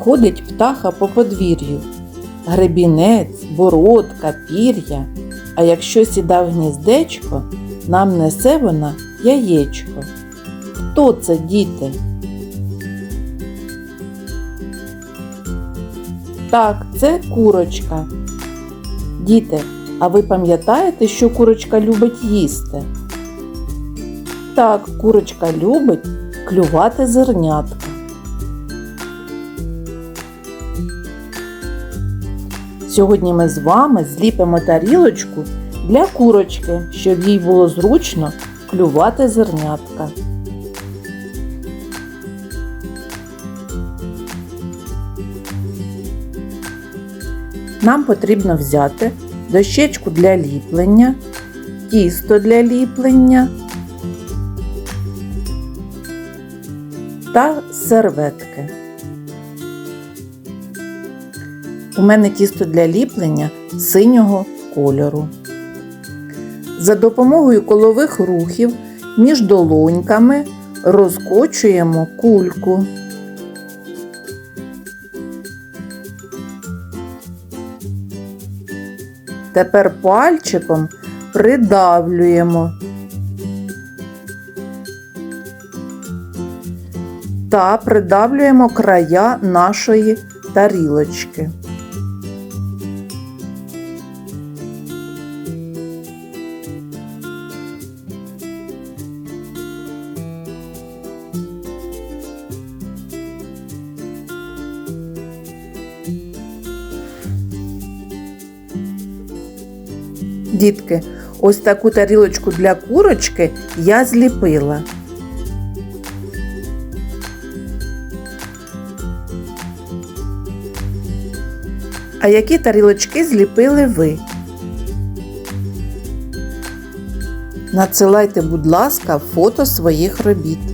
Ходить птаха по подвір'ю, гребінець, бородка, пір'я, а якщо сіда в гніздечко, нам несе вона яєчко. Хто це, діти? Так, це курочка. Діти, а ви пам'ятаєте, що курочка любить їсти? Так, курочка любить клювати зернятка. Сьогодні ми з вами зліпимо тарілочку для курочки, щоб їй було зручно клювати зернятка. Нам потрібно взяти дощечку для ліплення, тісто для ліплення та серветки. У мене тісто для ліплення синього кольору. За допомогою колових рухів між долоньками розкочуємо кульку. Тепер пальчиком придавлюємо та придавлюємо края нашої тарілочки. Дітки, ось таку тарілочку для курочки я зліпила. А які тарілочки зліпили ви? Надсилайте, будь ласка, фото своїх робіт.